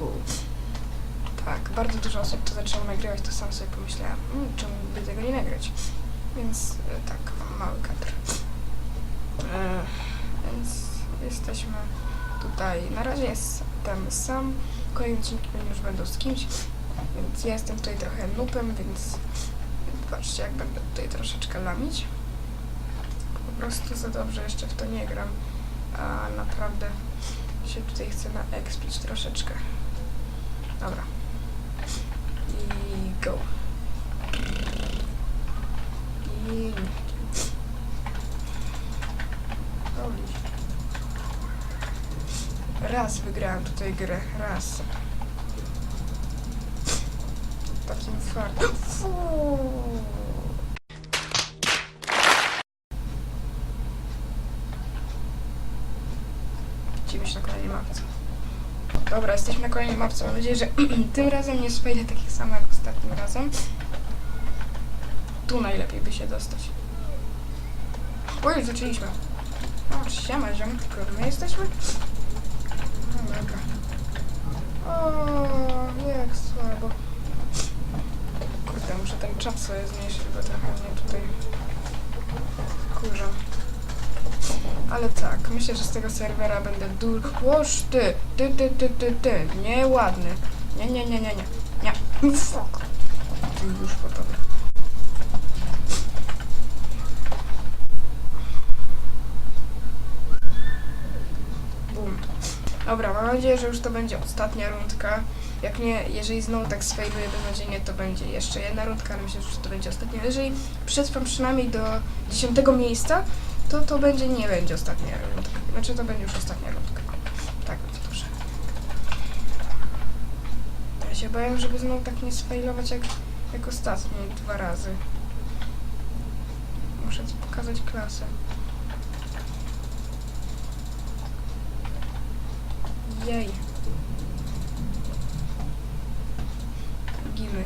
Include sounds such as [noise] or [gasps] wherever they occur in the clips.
Uhu. Tak, bardzo dużo osób to zaczęło nagrywać, to sam sobie pomyślałam, mm, czemu by tego nie nagrać. Więc e, tak, mam mały kadr. E, więc jesteśmy tutaj. Na razie jestem sam. Kolejne odcinki już będą z kimś. Więc ja jestem tutaj trochę nupem, więc patrzcie jak będę tutaj troszeczkę lamić. Po prostu za dobrze jeszcze w to nie gram. A naprawdę się tutaj chcę naekspić troszeczkę. Dobra. I go. I... Raz wygrałem tutaj grę, raz. Takim fartem. [gasps] Fuuu. Widzimy się na kolejnej mapce. Dobra, jesteśmy na kolejnej mapce. Mam nadzieję, że [clears throat] tym razem nie spojdę tak samo jak ostatnim razem. Tu najlepiej by się dostać. Oj, zaczęliśmy. O, siema, ziom, tylko my jesteśmy? No dobra. O, jak słabo. Kurde, muszę ten czat sobie zmniejszyć, bo trochę mnie tutaj kurza. Ale tak, myślę, że z tego serwera będę dużo... Łoż ty! Ty, ty, ty, ty, ty! Nieładny. Nie, nie, nie, nie, nie. Nie. Fuck. Już po tobie. Bum. Dobra, mam nadzieję, że już to będzie ostatnia rundka. Jak nie, jeżeli znowu tak sfejluję beznadziejnie, to będzie jeszcze jedna rundka, ale myślę, że to będzie ostatnia. Jeżeli przetrwam przynajmniej do 10 miejsca, to to będzie, nie będzie ostatnia rundka. Znaczy to będzie już ostatnia rundka. Tak, będzie dobrze. Ja się boję, żeby znowu tak nie sfailować jak, jak ostatnie dwa razy. Muszę pokazać klasę. Jej. Gimy.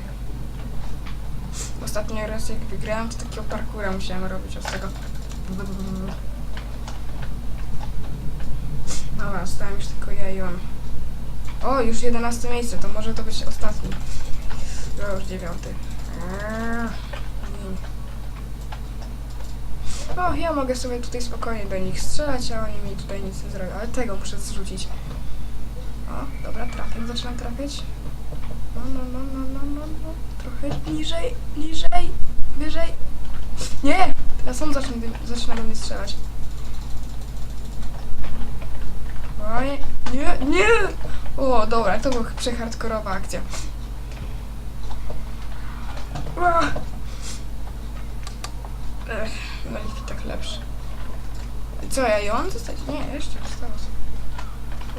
Ostatni raz jak wygrałem, to takiego parkura musiałem robić od tego. Dobra, stałem już tylko ja i on. O, już 11 miejsce, to może to być ostatni. No, już dziewiąty. Eee, nie. O, ja mogę sobie tutaj spokojnie do nich strzelać, a oni mi tutaj nic nie zrobią, ale tego muszę zrzucić. O, dobra, trafię, zaczynam trafiać. No, no, no, no, no, no, no. Trochę niżej, niżej, wyżej. Nie! Teraz on zaczyna, zaczyna do mnie strzelać. Oj, nie, nie! O, dobra, to była przehardkorowa akcja. Ech, no i tak lepszy. Co, ja i on zostać? Nie, jeszcze zostało.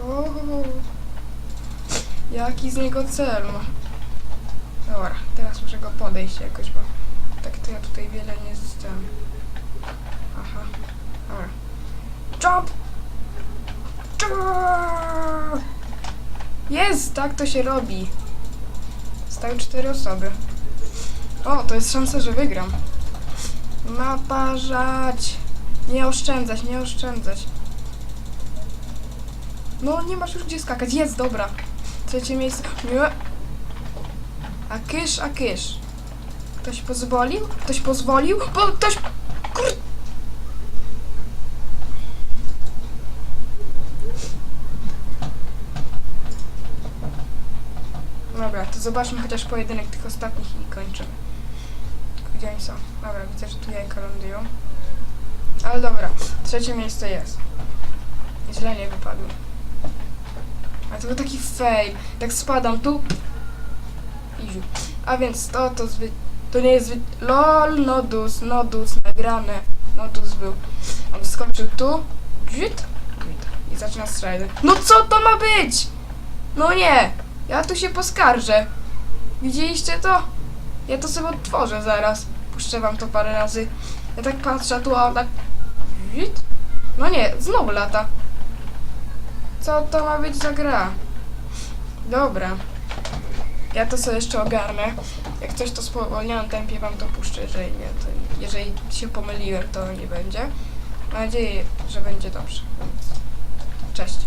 O, jaki z niego cel ma. Dobra, teraz muszę go podejść jakoś, bo tak to ja tutaj wiele nie zostałem. Aha, dobra. Jump! Jump! Jest, tak to się robi. Stały cztery osoby. O, to jest szansa, że wygram. Naparzać! Nie oszczędzać, nie oszczędzać. No, nie masz już gdzie skakać. Jest, dobra. Trzecie miejsce. A kysz, a kysz. Ktoś pozwolił? Ktoś pozwolił? Bo ktoś... Kur... Dobra, to zobaczmy chociaż pojedynek tych ostatnich i kończymy. Gdzie oni są? Dobra, widzę, że tu jajka lądują. Ale dobra, trzecie miejsce jest. Źle nie wypadło. A to był taki fail. Tak spadam tu. Iziu. A więc to, to zwy... To nie jest. LOL, Nodus, Nodus, nagrane. Nodus był. On skoczył tu. Git. I zaczyna strzelać. No co to ma być? No nie. Ja tu się poskarżę. Widzieliście to? Ja to sobie odtworzę zaraz. Puszczę wam to parę razy. Ja tak patrzę, tu a on tak... Git. No nie, znowu lata. Co to ma być za gra? Dobra. Ja to sobie jeszcze ogarnę. Jak coś to spowolnionym tempie wam to puszczę, jeżeli nie, to jeżeli się pomyliłem, to nie będzie. Mam nadzieję, że będzie dobrze. Cześć.